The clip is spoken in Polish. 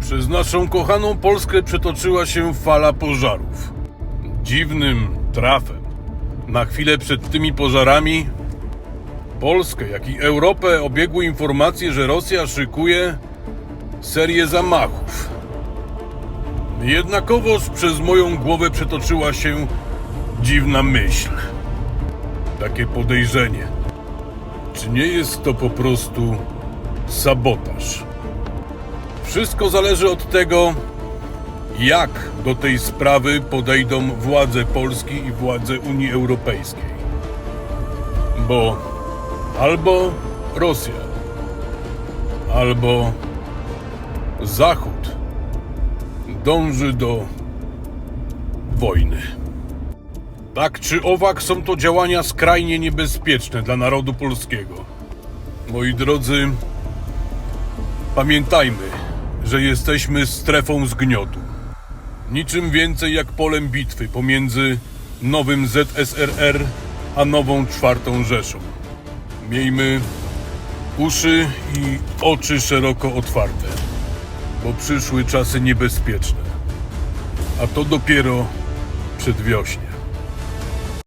Przez naszą kochaną Polskę przetoczyła się fala pożarów. Dziwnym trafem, na chwilę przed tymi pożarami, Polskę, jak i Europę obiegły informacje, że Rosja szykuje serię zamachów. Jednakowoż przez moją głowę przetoczyła się dziwna myśl. Takie podejrzenie. Czy nie jest to po prostu sabotaż? Wszystko zależy od tego, jak do tej sprawy podejdą władze Polski i władze Unii Europejskiej. Bo albo Rosja, albo Zachód dąży do wojny. Tak czy owak są to działania skrajnie niebezpieczne dla narodu polskiego. Moi drodzy, pamiętajmy, że jesteśmy strefą zgniotu. Niczym więcej jak polem bitwy pomiędzy nowym ZSRR a nową czwartą Rzeszą. Miejmy uszy i oczy szeroko otwarte, bo przyszły czasy niebezpieczne. A to dopiero przedwiośnie.